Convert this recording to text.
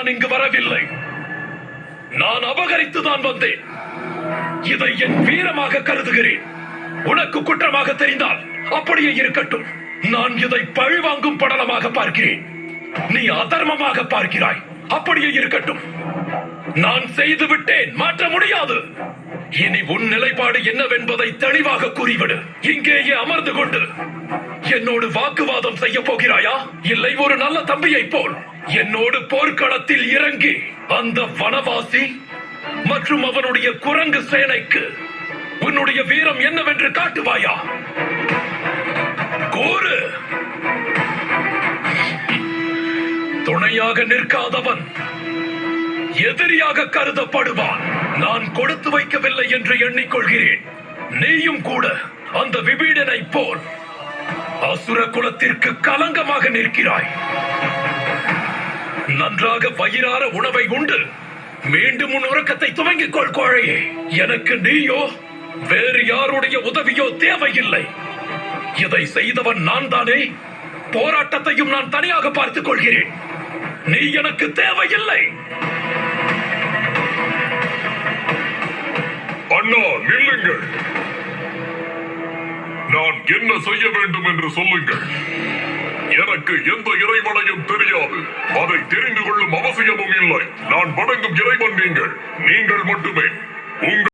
நான் இங்கு வரவில்லை. நான் அபகரித்துதான் வந்தேன். இதை என் வீரமாக கருதுகிறேன். உனக்கு குற்றமாக தெரிந்தால் அப்படியே இருக்கட்டும். நான் இதை பழிவாங்கும் படலமாக பார்க்கிறேன். நீ அதர்மமாக பார்க்கிறாய். அப்படியே இருக்கட்டும். நான் செய்து விட்டேன். மாற்ற முடியாது. இனி உன் நிலைப்பாடு என்னவென்பதை தெளிவாக கூறிவிடு. இங்கேயே அமர்ந்து கொண்டு. என்னோடு வாக்குவாதம் செய்ய போகிறாயா? இல்லை ஒரு நல்ல தம்பியை போல். என்னோடு போர்க்களத்தில் இறங்கி அந்த வனவாசி மற்றும் அவனுடைய குரங்கு சேனைக்கு உன்னுடைய வீரம் என்னவென்று காட்டுவாயா? கூறு. துணையாக நிற்காதவன் எதிரியாக கருதப்படுவான். நான் கொடுத்து வைக்கவில்லை என்று எண்ணிக்கொள்கிறேன். நீயும் கூட அந்த விபீடனை போல் அசுர குலத்திற்கு கலங்கமாக நிற்கிறாய். நன்றாக பயிரார உணவை உண்டு. மீண்டும் உன் உறக்கத்தை துவங்கிக் கொள் கோழையே. எனக்கு நீயோ வேறு யாருடைய உதவியோ தேவையில்லை. இதை செய்தவன் நான் தானே. போராட்டத்தையும் நான் தனியாக பார்த்துக் கொள்கிறேன். நீ எனக்கு தேவையில்லை. அண்ணா நில்லுங்கள். நான் என்ன செய்ய வேண்டும் என்று சொல்லுங்கள். எனக்கு எந்த இறைவனையும் தெரியாது. அதை தெரிந்து கொள்ளும் அவசியமும் இல்லை. நான் வணங்கும் இறைவன் நீங்கள். நீங்கள் மட்டுமே. உங்கள்